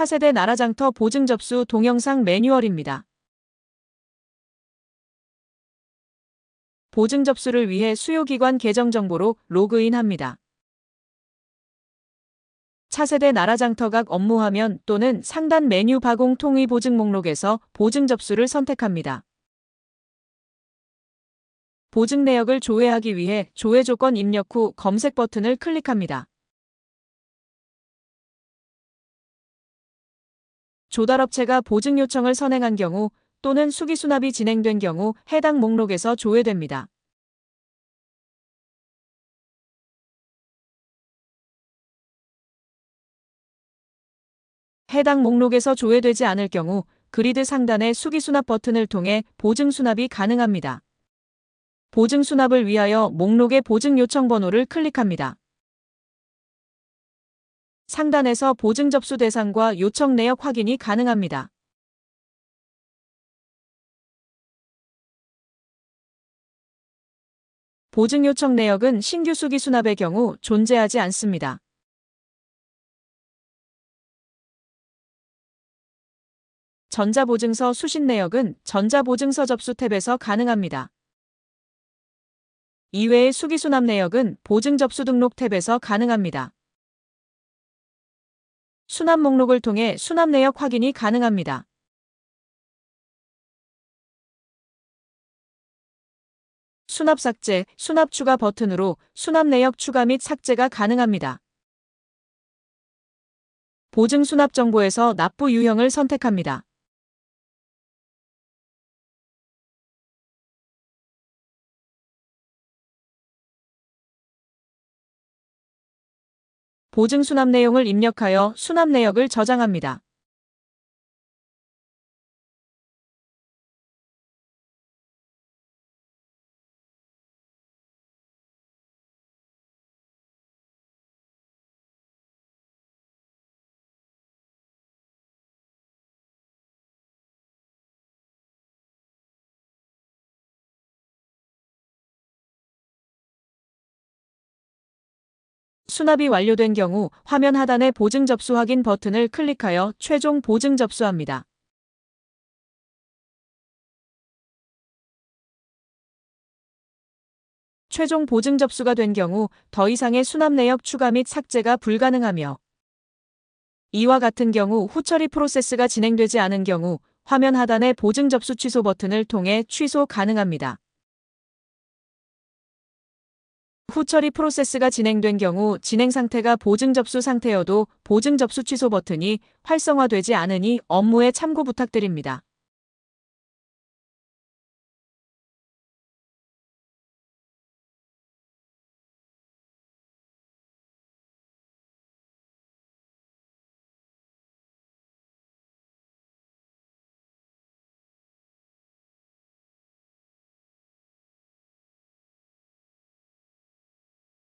차세대 나라장터 보증 접수 동영상 매뉴얼입니다. 보증 접수를 위해 수요기관 계정 정보로 로그인합니다. 차세대 나라장터각 업무화면 또는 상단 메뉴 바공 통의 보증 목록에서 보증 접수를 선택합니다. 보증 내역을 조회하기 위해 조회 조건 입력 후 검색 버튼을 클릭합니다. 조달업체가 보증 요청을 선행한 경우 또는 수기 수납이 진행된 경우 해당 목록에서 조회됩니다. 해당 목록에서 조회되지 않을 경우 그리드 상단의 수기 수납 버튼을 통해 보증 수납이 가능합니다. 보증 수납을 위하여 목록의 보증 요청 번호를 클릭합니다. 상단에서 보증 접수 대상과 요청 내역 확인이 가능합니다. 보증 요청 내역은 신규 수기 수납의 경우 존재하지 않습니다. 전자보증서 수신 내역은 전자보증서 접수 탭에서 가능합니다. 이외의 수기 수납 내역은 보증 접수 등록 탭에서 가능합니다. 수납 목록을 통해 수납 내역 확인이 가능합니다. 수납 삭제, 수납 추가 버튼으로 수납 내역 추가 및 삭제가 가능합니다. 보증 수납 정보에서 납부 유형을 선택합니다. 보증 수납 내용을 입력하여 수납 내역을 저장합니다. 수납이 완료된 경우 화면 하단의 보증 접수 확인 버튼을 클릭하여 최종 보증 접수합니다. 최종 보증 접수가 된 경우 더 이상의 수납 내역 추가 및 삭제가 불가능하며 이와 같은 경우 후처리 프로세스가 진행되지 않은 경우 화면 하단의 보증 접수 취소 버튼을 통해 취소 가능합니다. 후 처리 프로세스가 진행된 경우 진행 상태가 보증 접수 상태여도 보증 접수 취소 버튼이 활성화되지 않으니 업무에 참고 부탁드립니다.